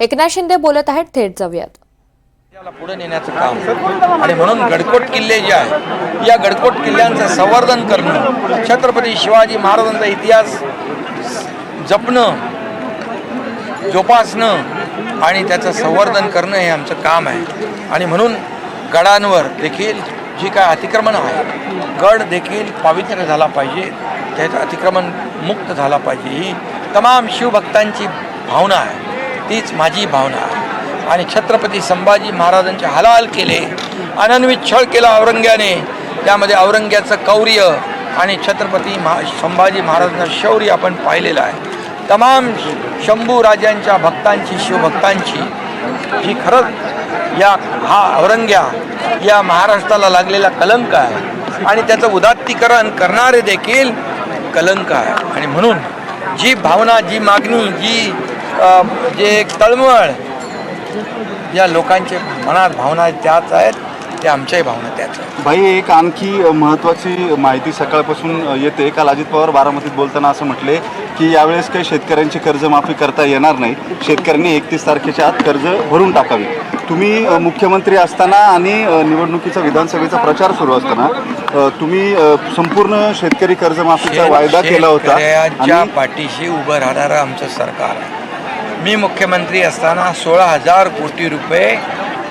एकनाथ शिंदे बोलत आहेत थेट जाऊयात. पुढे नेण्याचं काम. आणि म्हणून गडकोट किल्ले जे आहे या गडकोट किल्ल्यांचं संवर्धन करणं छत्रपती शिवाजी महाराजांचा इतिहास जपणं जोपासणं आणि त्याचं संवर्धन करणं हे आमचं काम आहे. आणि म्हणून गडांवर देखील जी काय अतिक्रमण आहे गड देखील पावित्र्य झाला पाहिजे त्याचं अतिक्रमण मुक्त झाला पाहिजे ही तमाम शिवभक्तांची भावना आहे. तीच माझी भावना. आणि छत्रपती संभाजी महाराजांचे हलाल केले. अनन्वित छळ केला औरंग्याने. त्यामध्ये औरंग्याचं कौर्य आणि छत्रपती महा संभाजी महाराजांचं शौर्य आपण पाहिलेलं आहे. तमाम शंभू राजांच्या भक्तांची शिवभक्तांची ही खरंच या हा औरंग्या या महाराष्ट्राला लागलेला कलंक आहे. आणि त्याचं उदात्तीकरण करणारे देखील कलंक आहे. आणि म्हणून जी भावना जी मागणी जी जे एक तळमळ या लोकांच्या मनात भावना त्याच आहेत त्या आमच्याही भावना त्याच आहेत. भाई एक आणखी महत्त्वाची माहिती सकाळपासून येते. काल अजित पवार बारामतीत बोलताना असं म्हटले की यावेळेस काही शेतकऱ्यांची कर्जमाफी करता येणार नाही. शेतकऱ्यांनी एकतीस तारखेच्या आत कर्ज भरून टाकावी. तुम्ही मुख्यमंत्री असताना आणि निवडणुकीचा विधानसभेचा प्रचार सुरू असताना तुम्ही संपूर्ण शेतकरी कर्जमाफीचा वायदा केला होता. पाठीशी उभं राहणारं आमचं सरकार आहे. मी मुख्यमंत्री असताना सोळा हजार कोटी रुपये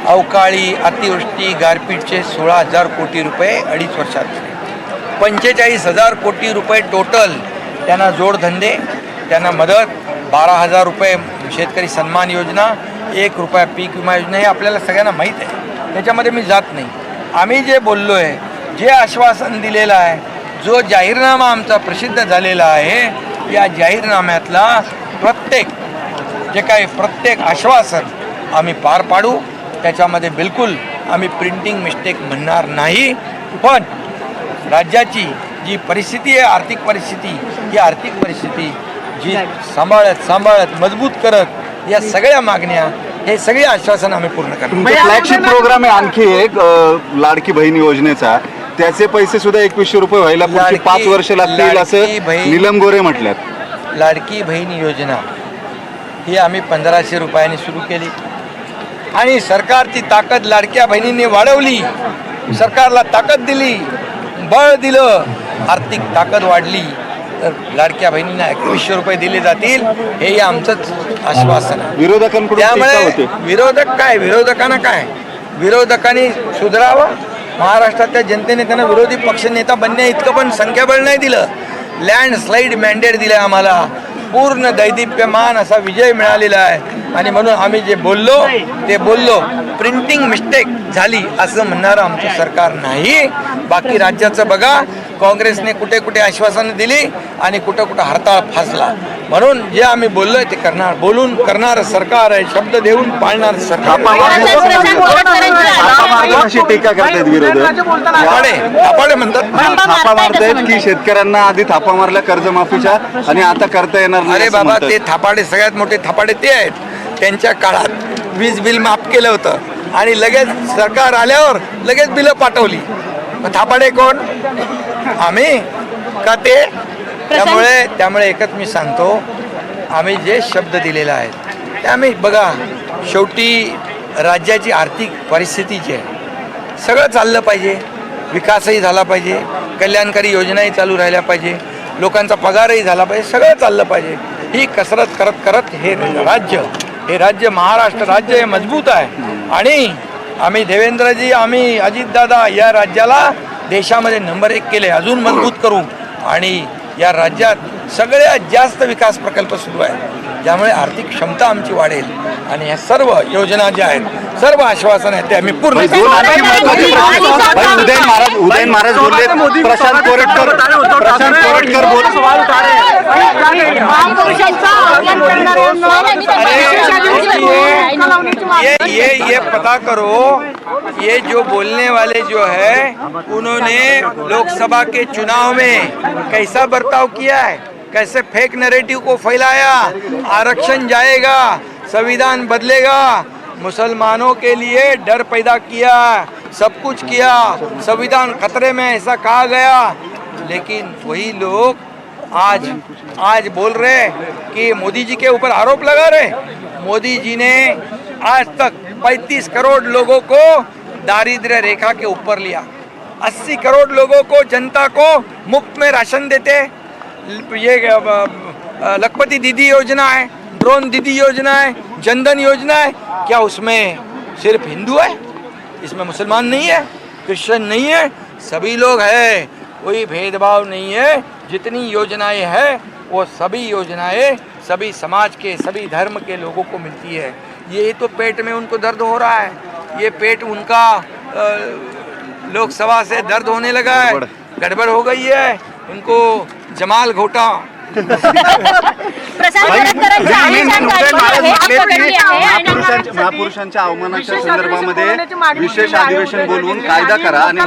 अवकाळी अतिवृष्टी गारपीटचे सोळा हजार कोटी रुपये अडीच वर्षात पंचेचाळीस हजार कोटी रुपये टोटल त्यांना जोडधंदे त्यांना मदत बारा हजार रुपये शेतकरी सन्मान योजना एक रुपया पीक विमा योजना हे आपल्याला सगळ्यांना माहीत आहे. त्याच्यामध्ये मी जात नाही. आम्ही जे बोललो आहे जे आश्वासन दिलेलं आहे जो जाहीरनामा आमचा प्रसिद्ध झालेला आहे या जाहीरनाम्यातला प्रत्येक जे काही प्रत्येक आश्वासन आम्ही पार पाडू त्याच्यामध्ये बिलकुल आम्ही प्रिंटिंग मिस्टेक म्हणणार नाही. पण राज्याची जी परिस्थिती आहे आर्थिक परिस्थिती ही आर्थिक परिस्थिती जी सांभाळत सांभाळत मजबूत करत या सगळ्या मागण्या हे सगळे आश्वासन आम्ही पूर्ण करतो फ्लॅगशिप प्रोग्राम आहे आणखी एक लाडकी बहीण योजनेचा. त्याचे पैसे सुद्धा एकवीसशे रुपये व्हायला पाच वर्ष लागतील असं नीलम गोरे म्हटल्यात. लाडकी बहीण योजना. ही आम्ही पंधराशे रुपयांनी सुरू केली. आणि सरकारची ताकद लाडक्या बहिणींनी वाढवली. सरकारला ताकद दिली बळ दिलं आर्थिक ताकद वाढली. तर लाडक्या बहिणींना एकवीसशे रुपये दिले जातील हे आमचंच आश्वासन आहे. विरोधकांकडून त्यामुळे विरोधक काय? विरोधकांना काय? विरोधकांनी सुधारावं. महाराष्ट्रातल्या जनतेने त्यांना विरोधी पक्षनेता बनण्या इतकं पण संख्याबळ नाही दिलं. लँडस्लाईड मॅन्डेट दिलं आम्हाला. पूर्ण दैदिप्यमान असा विजय मिळालेला आहे. आणि म्हणून आम्ही जे बोललो ते बोललो प्रिंटिंग मिस्टेक झाली असं म्हणणारं आमचं सरकार नाही. बाकी राज्याचं बघा काँग्रेसने कुठे कुठे आश्वासनं दिली आणि कुठं कुठं हरताळ फासला. म्हणून जे आम्ही बोललोय ते करणार बोलून करणारं सरकार आहे शब्द देऊन पाळणारं सरकार अशी टीका करतायत विरोधक. थापाडे थापाडे म्हणतात. थापा मारतायत की शेतकऱ्यांना आधी थापा मारल्या कर्जमाफीच्या आणि आता करता येणार नाही अरे असं बाबा म्हणतायत. ते थापाडे सगळ्यात मोठे थापाडे ते आहेत. त्यांच्या काळात वीज बिल माफ केलं होतं. आणि लगेच सरकार आल्यावर लगेच बिलं पाठवली. मग थापाडे कोण? आम्ही? का ते? त्यामुळे त्यामुळे एकच मी सांगतो. आम्ही जे शब्द दिलेला आहे ते आम्ही बघा. शेवटी राज्याची आर्थिक परिस्थिती जी आहे सगळं चाललं पाहिजे. विकासही झाला पाहिजे. कल्याणकारी योजनाही चालू राहिल्या पाहिजे. लोकांचा पगारही झाला पाहिजे. सगळं चाललं पाहिजे. ही कसरत करत करत हे राज्य हे राज्य महाराष्ट्र राज्य हे मजबूत आहे. आणि आम्ही देवेंद्रजी आम्ही अजितदादा या राज्याला देशामध्ये नंबर एक केले. अजून मजबूत करू. आणि या राज्यात सगळ्यात जास्त विकास प्रकल्प सुरू आहेत. त्यामुळे आर्थिक क्षमता आमची वाढेल आणि ह्या सर्व योजना ज्या आहेत सर्व आश्वासन आहेत ते आम्ही पूर्ण उदयन महाराज उदयन महाराज बोलले प्रशांत कोरटकर प्रशांत कोरटकर बोल ये ये ये पता करो ये जो बोलने वाले जो है उन्होंने लोकसभा के चुनाव में कैसा बर्ताव किया है? कैसे फेक नैरेटिव को फैलाया? आरक्षण जाएगा, संविधान बदलेगा। मुसलमानों के लिए डर पैदा किया, सब कुछ किया। संविधान खतरे में ऐसा कहा गया। लेकिन वही लोग आज आज बोल रहे कि मोदी जी के ऊपर आरोप लगा रहे। मोदी जी ने आज तक 35 करोड़ लोगों को दारिद्र्य रेखा के ऊपर लिया। 80 करोड़ लोगों को जनता को मुफ़्त में राशन देते ये अ, अ, लखपति दीदी योजना है ड्रोन दीदी योजना है जनधन योजना है क्या उसमें सिर्फ़ हिंदू है? इसमें मुसलमान नहीं है क्रिश्चियन नहीं है सभी लोग है कोई भेदभाव नहीं है जितनी योजनाएँ हैं वो सभी योजनाएँ सभी समाज के सभी धर्म के लोगों को मिलती है। ये तो पेट में उनको दर्द हो रहा है ये पेट उनका लोकसभा से दर्द होने लगा है गड़बड़ हो गई है उनको जमाल घोटा। महापुरुषांच्या अवमानाच्या विशेष अधिवेशन बोलवून कायदा करा आणि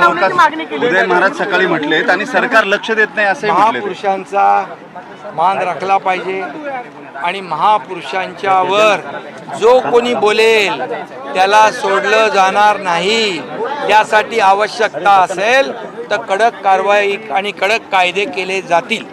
उदय महाराज सकाळी म्हटलेत आणि सरकार लक्ष देत नाही म्हटले महापुरुषांचा मान राखला पाहिजे आणि महापुरुषांच्या वर जो कोणी बोलेल त्याला सोडलं जाणार नाही. त्यासाठी आवश्यकता असेल तर कडक कारवाई आणि कडक कायदे केले जातील.